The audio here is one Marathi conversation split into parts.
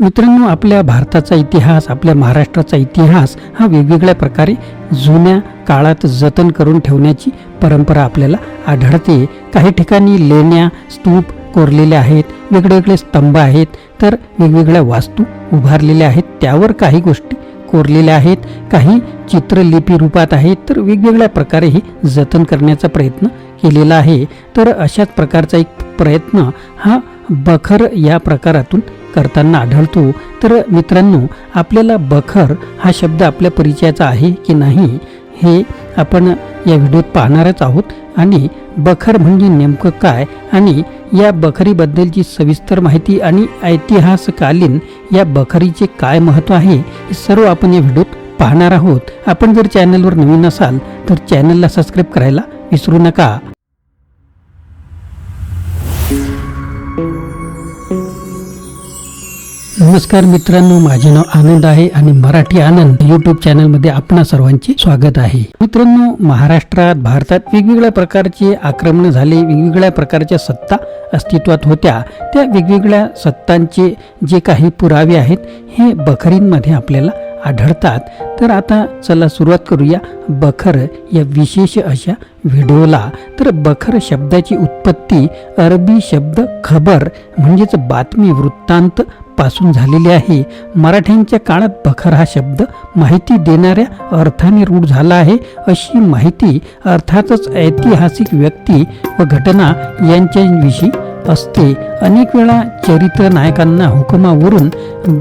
मित्रांनो आपल्या भारताचा इतिहास आपल्या महाराष्ट्राचा इतिहास हा वेगवेगळ्या प्रकारे जुन्या काळात जतन करून ठेवण्याची परंपरा आपल्याला आढळते. काही ठिकाणी लेण्या स्तूप कोरलेल्या आहेत वेगवेगळे स्तंभ आहेत तर वेगवेगळ्या वास्तू उभारलेल्या आहेत त्यावर काही गोष्टी कोरलेल्या आहेत काही चित्रलिपी रूपात आहेत तर वेगवेगळ्या प्रकारे हे जतन करण्याचा प्रयत्न केलेला आहे. तर अशाच प्रकारचा एक प्रयत्न हा बखर या प्रकारातून करताना आढळतो तर मित्रांनो आपल्याला बखर हा शब्द आपल्या परिचयाचा आहे की नाही हे आपण या व्हिडिओत पाहणारच आहोत. आणि बखर म्हणजे नेमकं काय? आणि या बखरीबद्दलची सविस्तर माहिती आणि ऐतिहासकालीन या बखरीचे काय महत्त्व आहे हे सर्व आपण या व्हिडिओत पाहणार आहोत. आपण जर चॅनलवर नवीन असाल तर चॅनलला सबस्क्राईब करायला विसरू नका. नमस्कार मित्रांनो माझे नाव आनंद आहे आणि मराठी आनंद युट्यूब चॅनलमध्ये आपणा सर्वांचे स्वागत आहे. मित्रांनो महाराष्ट्रात भारतात वेगवेगळ्या प्रकारचे आक्रमण झाले वेगवेगळ्या प्रकारच्या सत्ता अस्तित्वात होत्या. त्या वेगवेगळ्या सत्तांचे जे काही पुरावे आहेत हे बखरींमध्ये आपल्याला आढळतात. तर आता चला सुरुवात करूया बखर या विशेष अशा व्हिडिओला. तर बखर शब्दाची उत्पत्ती अरबी शब्द खबर म्हणजेच बातमी वृत्तांत पासून झालेली आहे. मराठ्यांच्या काळात बखर हा शब्द माहिती देणाऱ्या अर्थाने रूढ झाला आहे अशी माहिती अर्थातच ऐतिहासिक व्यक्ती व घटना यांच्याविषयी असते. अनेक वेळा चरित्र नायकांना हुकुमावरून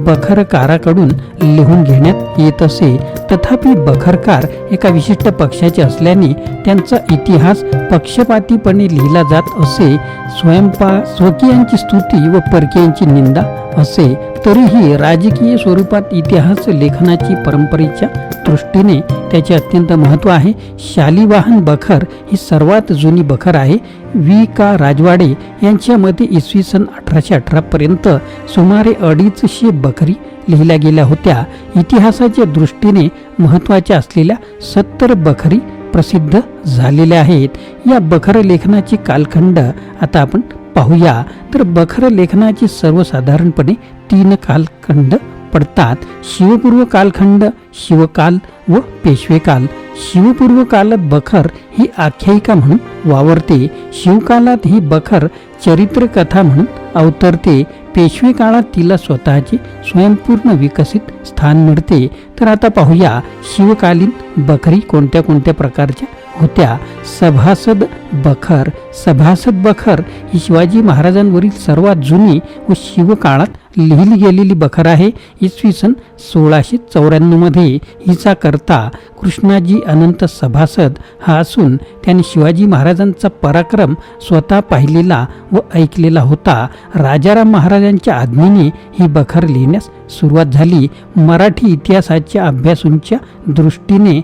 बखरकाराकडून लिहून घेण्यात येत असे. तथापि बखरकार एका विशिष्ट पक्षाचे असल्याने त्यांचा इतिहास पक्षपातीपणे लिहिला जात असे. स्वयंपा स्वकीयांची स्तुती व परकीयांची निंदा असे. तरीही राजकीय स्वरूपात इतिहास लेखनाची परंपरेच्या दृष्टीने त्याचे अत्यंत महत्त्व आहे. शालिवाहन बखर ही सर्वात जुनी बखर आहे. वी का. राजवाडे यांच्या मते इसवी सन अठराशे अठरा अठरापर्यंत सुमारे अडीचशे बकरी लिहिल्या गेल्या होत्या. इतिहासाच्या दृष्टीने महत्त्वाच्या असलेल्या सत्तर बखरी प्रसिद्ध झालेल्या आहेत. या बखर लेखनाचे कालखंड आता आपण पाहूया. तर बखर लेखनाचे सर्वसाधारणपणे तीन कालखंड पडतात शिवपूर्व कालखंड शिवकाल व पेशवेकाल. शिवपूर्व कालात बखर ही आख्यायिका म्हणून वावरते. शिवकालात ही बखर चरित्रकथा म्हणून अवतरते. पेशवे काळात तिला स्वतःचे स्वयंपूर्ण विकसित स्थान मिळते. तर आता पाहूया शिवकालीन बखरी कोणत्या कोणत्या प्रकारच्या होत्या. सभासद बखर सभासद बखर ही शिवाजी महाराजांवरील सर्वात जुनी व शिवकाळात लिहिली गेलेली बखर आहे. इसवी सन सोळाशे चौऱ्याण्णवमध्ये हिचा करता कृष्णाजी अनंत सभासद हा असून त्याने शिवाजी महाराजांचा पराक्रम स्वतः पाहिलेला व ऐकलेला होता. राजाराम महाराजांच्या आज्ञेने ही बखर लिहिण्यास सुरुवात झाली. मराठी इतिहासाच्या अभ्यासूंच्या दृष्टीने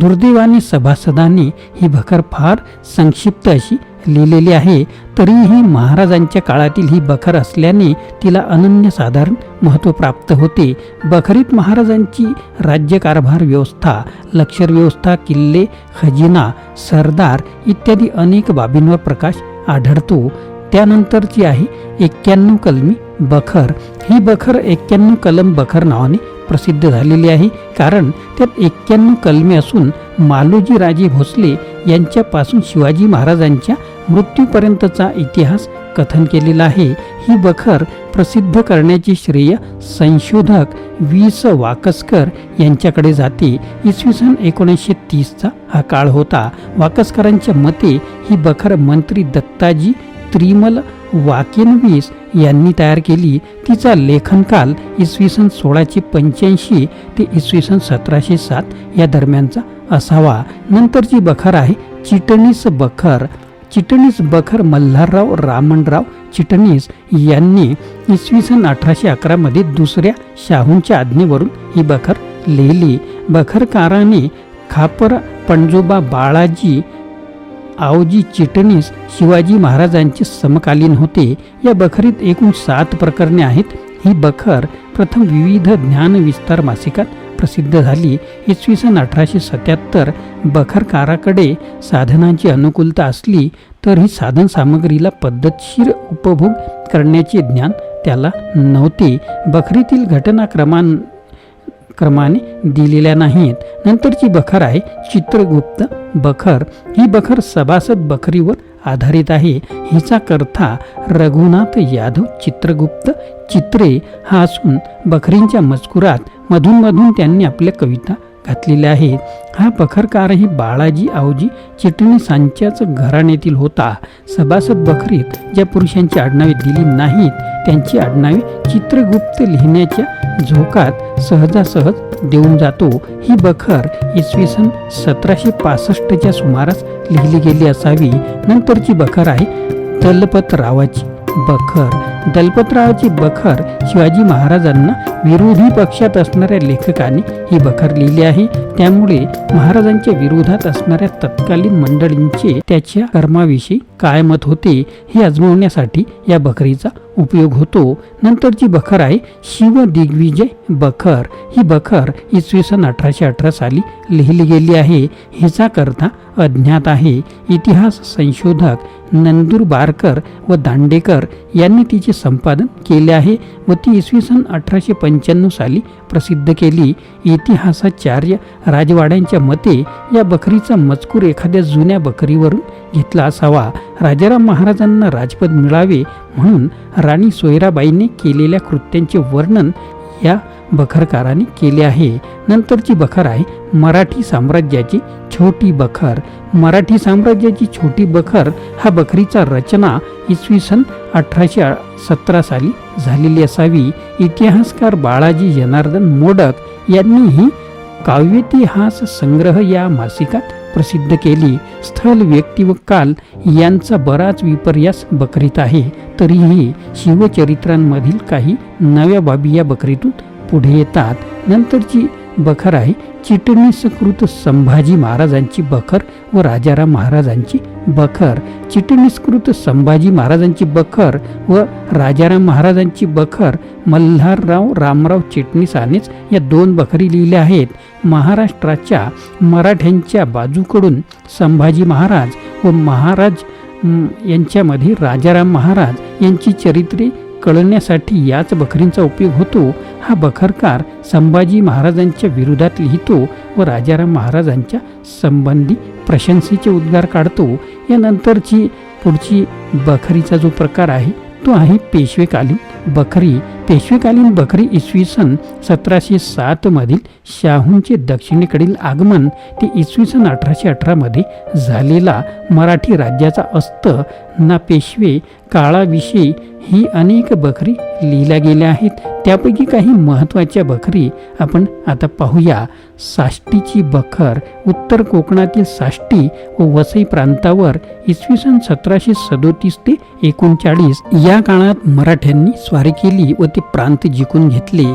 दुर्दैवाने सभासदांनी ही बखर फार संक्षिप्त अशी लिहिलेली आहे. तरीही महाराजांच्या काळातील ही बखर असल्याने तिला अनन्यसाधारण महत्त्व प्राप्त होते. बखरीत महाराजांची राज्यकारभार व्यवस्था लक्षर व्यवस्था किल्ले खजिना सरदार इत्यादी अनेक बाबींवर प्रकाश आढळतो. त्यानंतरची आहे एक्क्याण्णव कलमी बखर. ही बखर एक्क्याण्णव कलम बखर नावाने प्रसिद्ध झालेली आहे. कारण त्यात एक्क्याण्णव कलमे असून मालोजी राजे भोसले यांच्यापासून शिवाजी महाराजांच्या मृत्यूपर्यंतचा इतिहास कथन केलेला आहे. ही बखर प्रसिद्ध करण्याचे श्रेय संशोधक वी स वाकसकर यांच्याकडे जाते. इसवी सन एकोणीसशे तीसचा हा काळ होता. वाकसकरांच्या मते ही बखर मंत्री दत्ताजी त्रिमल वाकेनवीस यांनी तयार केली. तिचा लेखनकाल इसवी सन सोळाशे पंच्याऐंशी ते इसवी सन सतराशे सात या दरम्यानचा असावा. नंतरची बखर आहे चिटणीस बखर. चिटणीस बखर मल्हारराव रामणराव चिटणीस यांनी इसवी सन अठराशे अकरामध्ये दुसऱ्या शाहूंच्या आज्ञेवरून ही बखर लिहिली. बखरकाराने खापर पणजोबा बाळाजी आवजी चिटणीस शिवाजी महाराजांचे समकालीन होते. या बखरीत एकूण सात प्रकरणे आहेत. ही बखर प्रथम विविध ज्ञान विस्तार मासिकात प्रसिद्ध झाली. इसवी सन अठराशे सत्याहत्तर बखरकाराकडे साधनांची अनुकूलता असली तर ही साधन सामग्रीला पद्धतशीर उपभोग करण्याचे ज्ञान त्याला नव्हते. बखरीतील घटनाक्रमान क्रमाने दिलेल्या नाहीत. नंतरची बखर आहे चित्रगुप्त बखर. ही बखर सभासद बखरीवर आधारित आहे. हिचा कर्ता रघुनाथ यादव चित्रगुप्त चित्रे हा असून बखरींच्या मजकुरात मधून मधून त्यांनी आपल्या कविता घातलेल्या आहेत. हा बखरकारही बाळाजी आवजी चिटणीसांच्याच घराण्यातील होता. सभासद बखरीत ज्या पुरुषांची आडनावे दिली नाहीत त्यांची आडनावे चित्रगुप्त लिहिण्याच्या झोकात सहजासहज देऊन जातो. ही बखर इसवी सन सतराशे पासष्टच्या सुमारास लिहिली गेली असावी. नंतरची बखर आहे दलपतरावाची बखर. दलपतरावाची बखर शिवाजी महाराजांना विरोधी पक्षात असणाऱ्या लेखकाने ही बखर लिहिली आहे. त्यामुळे महाराजांच्या विरोधात असणाऱ्या तत्कालीन मंडळींचे त्याच्या कर्माविषयी काय मत होते हे अजमवण्यासाठी या बखरीचा उपयोग होतो. नंतरची बखर आहे शिव दिग्विजय बखर. ही बखर इसवी सन अठराशे अठरा साली लिहिली गेली आहे. हिचा करता अज्ञात आहे. इतिहास संशोधक नंदुरबारकर व दांडेकर यांनी तिचे संपादन केले आहे व ती इसवी सन अठराशे पंच्याण्णव साली प्रसिद्ध केली. इतिहासाचार्य राजवाड्यांच्या मते या बकरीचा मजकूर एखाद्या जुन्या बकरीवरून घेतला असावा. राजाराम महाराजांना राजपद मिळावे म्हणून राणी सोयराबाईने केलेल्या कृत्यांचे वर्णन या बखरकाराने केले आहे. नंतरची बखर आहे मराठी साम्राज्याची छोटी बखर. मराठी साम्राज्याची छोटी बखर हा बखरीचा रचना इसवी सन अठराशे सतरा साली झालेली असावी. इतिहासकार बाळाजी जनार्दन मोडक यांनी ही काव्यतिहास संग्रह या मासिकात प्रसिद्ध केली. स्थल व्यक्ती व काल यांचा बराच विपर्यास बकरीत आहे. तरीही शिवचरित्रांमधील काही नव्या बाबी या बकरीतून पुढे येतात. नंतरची बखर आहे. चिटणीसकृत संभाजी महाराजांची बखर व राजाराम महाराजांची बखर. चिटणीसकृत संभाजी महाराजांची बखर व राजाराम महाराजांची बखर. मल्हारराव रामराव चिटणीसानेच या दोन बखरी लिहिल्या आहेत. महाराष्ट्राच्या मराठ्यांच्या बाजूकडून संभाजी महाराज व महाराज यांच्यामध्ये राजाराम महाराज यांची चरित्रे कळण्यासाठी याच बखरींचा उपयोग होतो हा बखरकार संभाजी महाराजांच्या विरोधात लिहितो व राजाराम महाराजांच्या संबंधी प्रशंसेचे उद्गार काढतो. यानंतरची पुढची बखरीचा जो प्रकार आहे तो आहे पेशवेकालीन बखरी. पेशवेकालीन बखरी इसवी सन सतराशे सातमधील शाहूंचे दक्षिणेकडील आगमन ते इसवी सन अठराशे अठरामध्ये झालेला मराठी राज्याचा अस्त ना पेशवे काळाविषयी ही अनेक बकरी लिहिल्या गेल्या आहेत. त्यापैकी काही महत्त्वाच्या बकरी आपण आता पाहूया. साष्टीची बखर उत्तर कोकणातील साष्टी व वसई प्रांतावर इसवी सन सतराशे सदोतीस ते एकोणचाळीस या काळात मराठ्यांनी स्वारी केली व ते प्रांत जिंकून घेतले.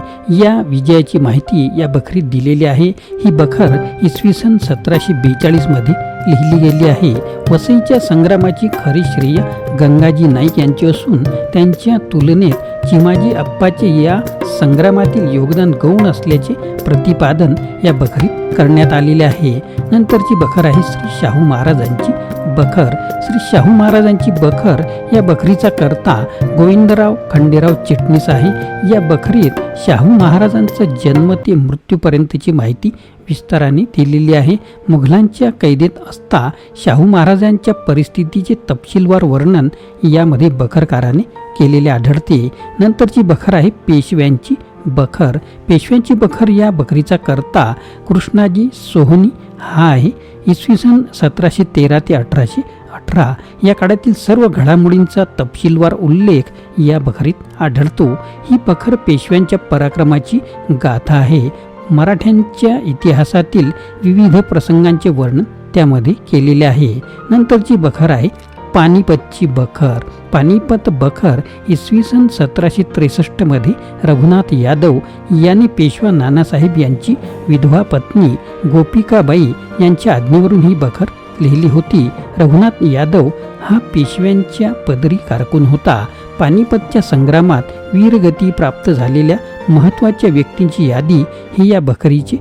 या विजयाची माहिती या बखरीत दिलेली आहे. ही बखर इसवी सन सतराशे बेचाळीसमध्ये लिहिली गेली आहे. वसईच्या संग्रामाची खरी श्रेय गंगाजी नाईक यांची असून त्यांच्या तुलनेत चिमाजी अप्पाचे या संग्रामातील योगदान गौण असल्याचे प्रतिपादन या बखरीत करण्यात आलेले आहे. नंतरची बखर आहे श्री शाहू महाराजांची बखर श्री शाहू महाराजांची बखर या बखरीचा करता गोविंदराव खंडेराव चिटणीस आहे. या बखरीत शाहू महाराजांचा जन्म ते मृत्यूपर्यंतची माहिती विस्ताराने दिलेली आहे. मुघलांच्या कैदेत असता शाहू महाराजांच्या परिस्थितीचे तपशीलवार वर्णन यामध्ये बखरकाराने केलेले आढळते. नंतरची बखर आहे पेशव्यांची बखर. पेशव्यांची बखर या बखरीचा करता कृष्णाजी सोहनी हा आहे. इसवी सन सतराशे तेरा ते अठराशे अठरा. या काळातील सर्व घडामोडींचा तपशीलवार उल्लेख या बखरीत आढळतो. ही बखर पेशव्यांच्या पराक्रमाची गाथा आहे. मराठ्यांच्या इतिहासातील विविध प्रसंगांचे वर्णन त्यामध्ये केलेले आहे. नंतरची बखर आहे पानिपतची बखर. पानिपत बखर इसवी सन सतराशे त्रेसष्टमध्ये रघुनाथ यादव यांनी पेशवा नानासाहेब यांची विधवा पत्नी गोपिकाबाई यांच्या आज्ञेवरून ही बखर लिहिली होती. रघुनाथ यादव हा पेशव्यांच्या पदरी कारकून होता. पानिपतच्या संग्रामात वीरगती प्राप्त झालेल्या महत्त्वाच्या व्यक्तींची यादी ही या बखरीचे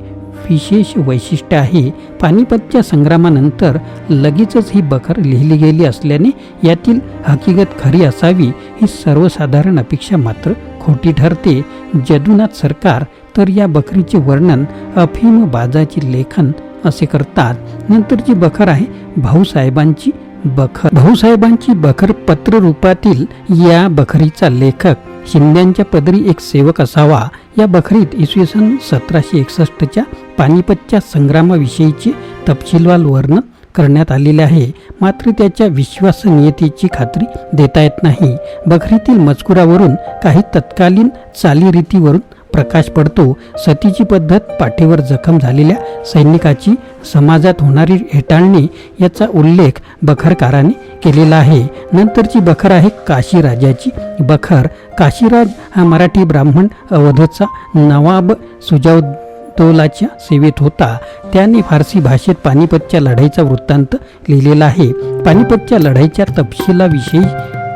विशेष वैशिष्ट्य आहे. पानिपतच्या संग्रामानंतर लगेचच ही बखर लिहिली गेली असल्याने यातील हकीकत खरी असावी ही सर्वसाधारण अपेक्षा मात्र खोटी ठरते. जदुनाथ सरकार तर या बकरीचे वर्णन अफीम बाजाचे लेखन असे करतात. नंतरची बखर आहे भाऊसाहेबांची बखर. भाऊसाहेबांची बखर पत्र रूपातील या बखरीचा लेखक शिंद्यांच्या पदरी एक सेवक असावा. या बखरीत इसवी सन सतराशे एकसष्टच्या पानिपतच्या संग्रामाविषयीचे तपशीलवार वर्णन करण्यात आलेले आहे. मात्र त्याच्या विश्वासनीयतेची खात्री देता येत नाही. बखरीतील मजकुरावरून काही तत्कालीन चालीरीतीवरून प्रकाश पडतो. सतीची पद्धत पाठीवर जखम झालेल्या सैनिकाची समाजात होणारी हेटाळणी याचा उल्लेख बखरकाराने केलेला आहे. नंतरची बखर आहे काशीराजाची बखर काशीराज हा मराठी ब्राह्मण अवधचा नवाब सुजावदौलाच्या सेवेत होता. त्याने फारसी भाषेत पानिपतच्या लढाईचा वृत्तांत लिहिलेला आहे. पानिपतच्या लढाईच्या तपशिलाविषयी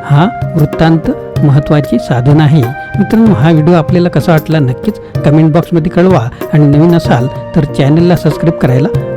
हा वृत्तांत महत्त्वाचे साधन आहे. मित्रांनो हा व्हिडिओ आपल्याला कसा वाटला नक्कीच कमेंट बॉक्समध्ये कळवा. आणि नवीन असाल तर चॅनलला सबस्क्राईब करायला